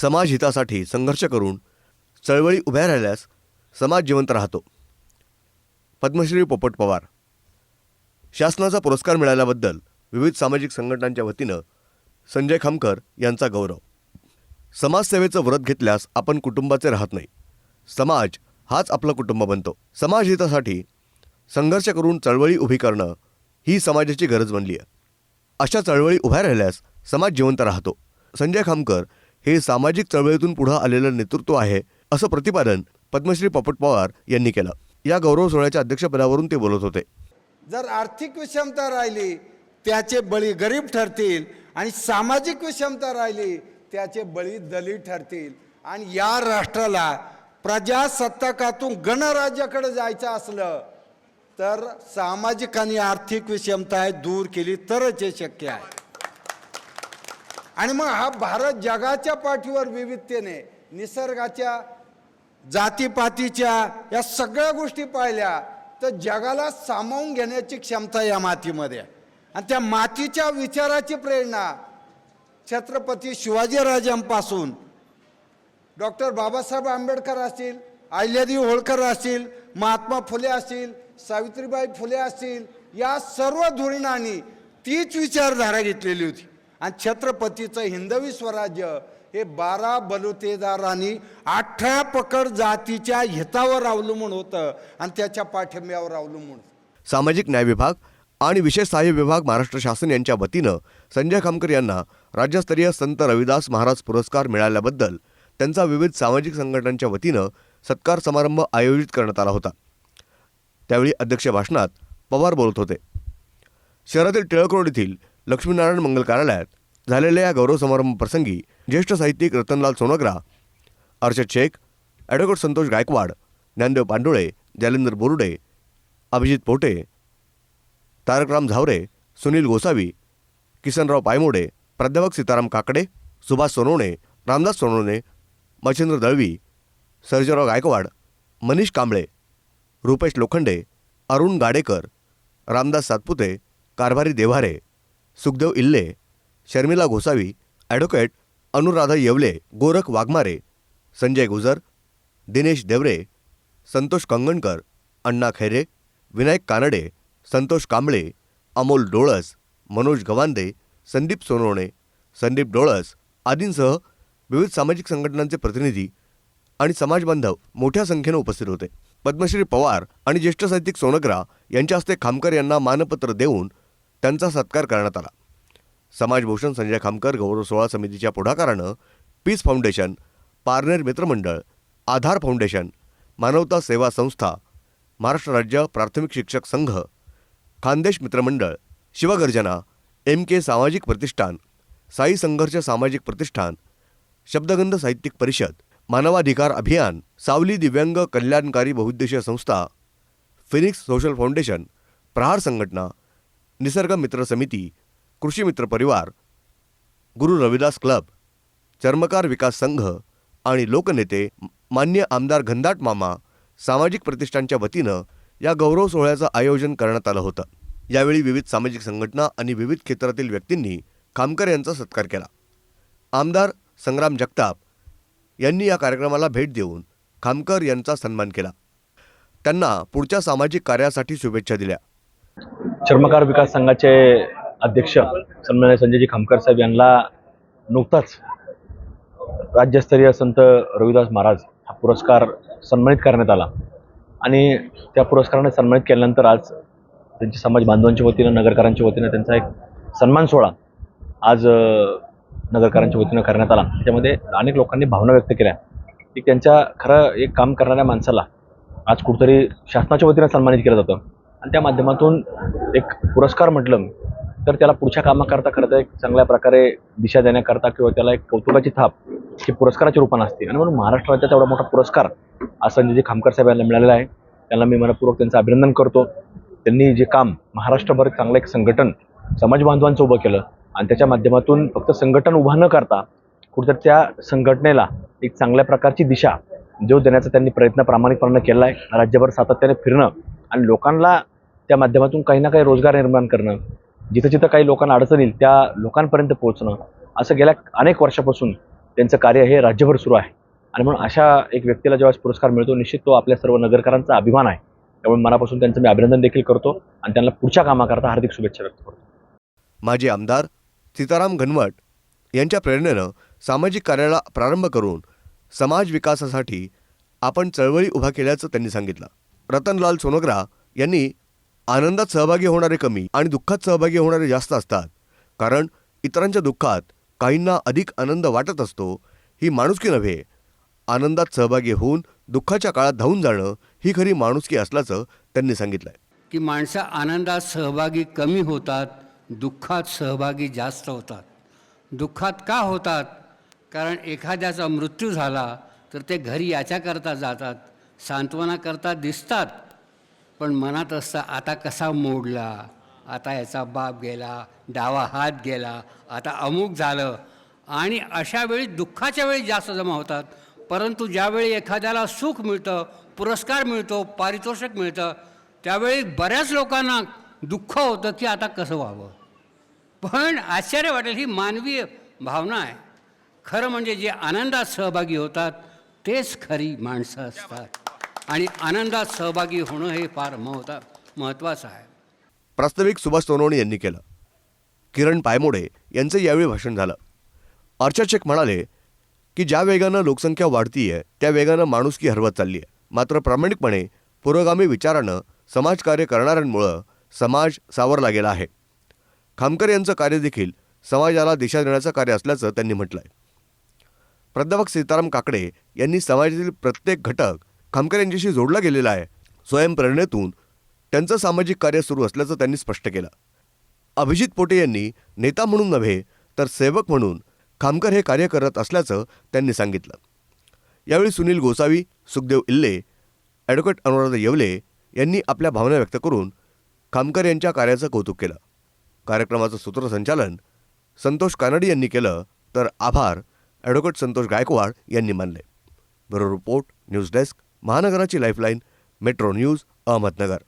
समाज हितासाठी संघर्ष करून चळवळी उभ्या राहिल्यास समाज जिवंत राहतो. पद्मश्री पोपट पवार. शासनाचा पुरस्कार मिळाल्याबद्दल विविध सामाजिक संघटनांच्या वतीनं संजय खामकर यांचा गौरव. समाजसेवेचं व्रत घेतल्यास आपण कुटुंबाचे राहत नाही. समाज हाच आपलं कुटुंब बनतो. समाज हितासाठी संघर्ष करून चळवळी उभी करणं ही समाजाची गरज बनली आहे अशा चळवळी उभ्या राहिल्यास समाज जिवंत राहतो. संजय खामकर हे सामाजिक चळवळीतून पुढं आलेलं नेतृत्व आहे असं प्रतिपादन पद्मश्री पोपट पवार यांनी केलं. या गौरव सोहळ्याच्या अध्यक्षपदावरून ते बोलत होते. जर आर्थिक विषमता राहिली त्याचे बळी गरीब ठरतील आणि सामाजिक विषमता राहिली त्याचे बळी दलित ठरतील. आणि या राष्ट्राला प्रजासत्ताकातून गणराज्याकडे जायचं असलं तर सामाजिक आणि आर्थिक विषमता आहे दूर केली तरच हे शक्य आहे. आणि मग हा भारत जगाच्या पाठीवर विविधतेने निसर्गाच्या जातीपातीच्या या सगळ्या गोष्टी पाहिल्या तर जगाला सामावून घेण्याची क्षमता या मातीमध्ये आणि त्या मातीच्या विचाराची प्रेरणा छत्रपती शिवाजीराजांपासून डॉक्टर बाबासाहेब आंबेडकर असतील अहिल्यादेवी होळकर असतील महात्मा फुले असतील सावित्रीबाई फुले असतील या सर्व धोरणांनी तीच विचारधारा घेतलेली होती. आणि छत्रपतीचं हिंदवी स्वराज्य हे बारा बलुतेदारांनी अठरा पकड जातीच्या हितावर अवलंबून होतं आणि त्याच्या पाठिंब्यावर अवलंबून सामाजिक न्याय विभाग आणि विशेष सहाय्य विभाग महाराष्ट्र शासन यांच्या वतीनं संजय खामकर यांना राज्यस्तरीय संत रविदास महाराज पुरस्कार मिळाल्याबद्दल त्यांचा विविध सामाजिक संघटनांच्या वतीनं सत्कार समारंभ आयोजित करण्यात आला होता. त्यावेळी अध्यक्ष भाषणात पवार बोलत होते. शहरातील टिळक रोड येथील लक्ष्मीनारायण मंगल कार्यालयात झालेल्या या गौरव समारंभप्रसंगी ज्येष्ठ साहित्यिक रतनलाल सोनग्रा अर्षद शेख ॲडव्होकेट संतोष गायकवाड ज्ञानदेव पांडुळे जालिंदर बोरुडे अभिजित पोटे तारकराम झावरे सुनील गोसावी किसनराव पायमोडे प्राध्यापक सीताराम काकडे सुभाष सोनवणे रामदास सोनवणे मच्छिंद्र दळवी सर्जेराव गायकवाड मनीष कांबळे रुपेश लोखंडे अरुण गाडेकर रामदास सातपुते कारभारी देव्हारे सुखदेव इल्ले शर्मिला गोसावी ॲडव्होकेट अनुराधा येवले गोरख वाघमारे संजय गुजर दिनेश देवरे संतोष कंगणकर अण्णा खैरे विनायक कानडे संतोष कांबळे अमोल डोळस मनोज गवांदे संदीप सोनवणे संदीप डोळस आदींसह विविध सामाजिक संघटनांचे प्रतिनिधी आणि समाजबांधव मोठ्या संख्येनं उपस्थित होते. पद्मश्री पवार आणि ज्येष्ठ साहित्यिक सोनग्रा यांच्या हस्ते खामकर यांना मानपत्र देऊन त्यांचा सत्कार करण्यात आला. समाजभूषण संजय खामकर गौरव सोहळा समितीच्या पुढाकारानं पीस फाउंडेशन पारनेर मित्रमंडळ आधार फाउंडेशन मानवता सेवा संस्था महाराष्ट्र राज्य प्राथमिक शिक्षक संघ खानदेश मित्रमंडळ शिवगर्जना एम के सामाजिक प्रतिष्ठान साई संघर्ष सामाजिक प्रतिष्ठान शब्दगंध साहित्यिक परिषद मानवाधिकार अभियान सावली दिव्यांग कल्याणकारी बहुउद्देशीय संस्था फिनिक्स सोशल फाउंडेशन प्रहार संघटना निसर्ग मित्र समिती कृषी मित्र परिवार गुरु रविदास क्लब चर्मकार विकास संघ आणि लोकनेते मान्य आमदार घनदाट मामा सामाजिक प्रतिष्ठानच्या वतीनं या गौरव सोहळ्याचं आयोजन करण्यात आलं होतं. यावेळी विविध सामाजिक संघटना आणि विविध क्षेत्रातील व्यक्तींनी खामकर यांचा सत्कार केला. आमदार संग्राम जगताप यांनी या कार्यक्रमाला भेट देऊन खामकर यांचा सन्मान केला. त्यांना पुढच्या सामाजिक कार्यासाठी शुभेच्छा दिल्या. चर्मकार विकास संघाचे अध्यक्ष सन्मान्य संजयजी खामकर साहेब यांना नुकताच राज्यस्तरीय संत रविदास महाराज हा पुरस्कार सन्मानित करण्यात आला. आणि त्या पुरस्काराने सन्मानित केल्यानंतर आज त्यांच्या समाज बांधवांच्या वतीनं नगरकरांच्या वतीनं त्यांचा एक सन्मान सोहळा आज नगरकारांच्या नगरकरांच्या वतीनं करण्यात आला. त्याच्यामध्ये अनेक लोकांनी भावना व्यक्त केल्या की त्यांच्या खरं एक काम करणाऱ्या माणसाला आज कुठंतरी शासनाच्या वतीनं सन्मानित केलं जातं. आणि त्या माध्यमातून एक पुरस्कार म्हटलं तर त्याला पुढच्या कामाकरता खरं तर एक चांगल्या प्रकारे दिशा देण्याकरता किंवा त्याला एक कौतुकाची थाप ही पुरस्काराच्या रूपानं असते. आणि म्हणून महाराष्ट्र राज्याचा एवढा मोठा पुरस्कार आज संजयजी खामकर साहेब यांना मिळालेला आहे. त्यांना मी मनपूर्वक त्यांचं अभिनंदन करतो. त्यांनी जे काम महाराष्ट्रभर चांगलं एक संघटन समाज बांधवांचं उभं केलं आणि त्याच्या माध्यमातून फक्त संघटन उभं न करता कुठेतरी त्या संघटनेला एक चांगल्या प्रकारची दिशा जो देण्याचा त्यांनी प्रयत्न प्रामाणिकपणे केला आहे राज्यभर सातत्याने फिरणं आणि लोकांना त्या माध्यमातून काही ना काही रोजगार निर्माण करणं जिथं जिथं काही लोकांना अडचण येईल त्या लोकांपर्यंत पोहोचणं असं गेल्या अनेक वर्षापासून त्यांचं कार्य हे राज्यभर सुरू आहे. आणि म्हणून अशा एक व्यक्तीला जेव्हा पुरस्कार मिळतो निश्चित तो आपल्या सर्व नगरकरांचा अभिमान आहे. त्यामुळे मनापासून त्यांचं मी अभिनंदन देखील करतो आणि त्यांना पुढच्या कामाकरता हार्दिक शुभेच्छा व्यक्त करतो. माजी आमदार सीताराम घनवट यांच्या प्रेरणेनं सामाजिक कार्याला प्रारंभ करून समाज विकासासाठी आपण चळवळी उभा केल्याचं त्यांनी सांगितलं. रतनलाल सोनग्रा यांनी आनंदात सहभागी होणारे कमी आणि दुःखात सहभागी होणारे जास्त असतात. कारण इतरांच्या दुःखात काहींना अधिक आनंद वाटत असतो ही माणुसकी नव्हे. आनंदात सहभागी होऊन दुःखाच्या काळात धावून जाणं ही खरी माणुसकी असल्याचं त्यांनी सांगितलंय. की माणसं आनंदात सहभागी कमी होतात दुःखात सहभागी जास्त होतात. दुःखात का होतात? कारण एखाद्याचा मृत्यू झाला तर ते घरी याच्याकरता जातात सांत्वनाकरता दिसतात. पण मनात असतं आता कसा मोडला आता याचा बाप गेला डावा हात गेला आता अमुक झालं. आणि अशा वेळी दुःखाच्या वेळी जास्त जमा होतात. परंतु ज्यावेळी एखाद्याला सुख मिळतं पुरस्कार मिळतो पारितोषिक मिळतं त्यावेळी बऱ्याच लोकांना दुःख होतं की आता कसं व्हावं. पण आश्चर्य वाटेल ही मानवीय भावना आहे. खरं म्हणजे जे आनंदात सहभागी होतात तेच खरी माणसं असतात. आणि आनंदात सहभागी होणं हे फार महत्वा महत्त्वाचं आहे. प्रास्ताविक सुभाष सोनवणे यांनी केलं. किरण पायमोडे यांचं यावेळी भाषण झालं. अर्चड म्हणाले की ज्या वेगानं लोकसंख्या वाढती आहे त्या वेगानं माणुसकी हरवत चालली आहे मात्र प्रामाणिकपणे पुरोगामी विचारानं समाजकार्य करणाऱ्यांमुळं समाज सावरला गेला आहे. खामकर यांचं कार्य देखील समाजाला दिशा देण्याचं कार्य असल्याचं त्यांनी म्हटलं आहे प्राध्यापक सीताराम काकडे यांनी समाजातील प्रत्येक घटक खामकर यांच्याशी जोडला गेलेला आहे स्वयंप्रेरणेतून त्यांचं सामाजिक कार्य सुरू असल्याचं त्यांनी स्पष्ट केलं. अभिजित पोटे यांनी नेता म्हणून नव्हे तर सेवक म्हणून खामकर हे कार्य करत असल्याचं त्यांनी सांगितलं. यावेळी सुनील गोसावी सुखदेव इल्ले ॲडव्होकेट अनुराधा येवले यांनी आपल्या भावना व्यक्त करून खामकर यांच्या कार्याचं कौतुक केलं. कार्यक्रमाचं सूत्रसंचालन संतोष कानडी यांनी केलं तर आभार ॲडव्होकेट संतोष गायकवाड यांनी मानले. ब्युरो रिपोर्ट न्यूज डेस्क महानगराची लाईफलाईन मेट्रो न्यूज अहमदनगर.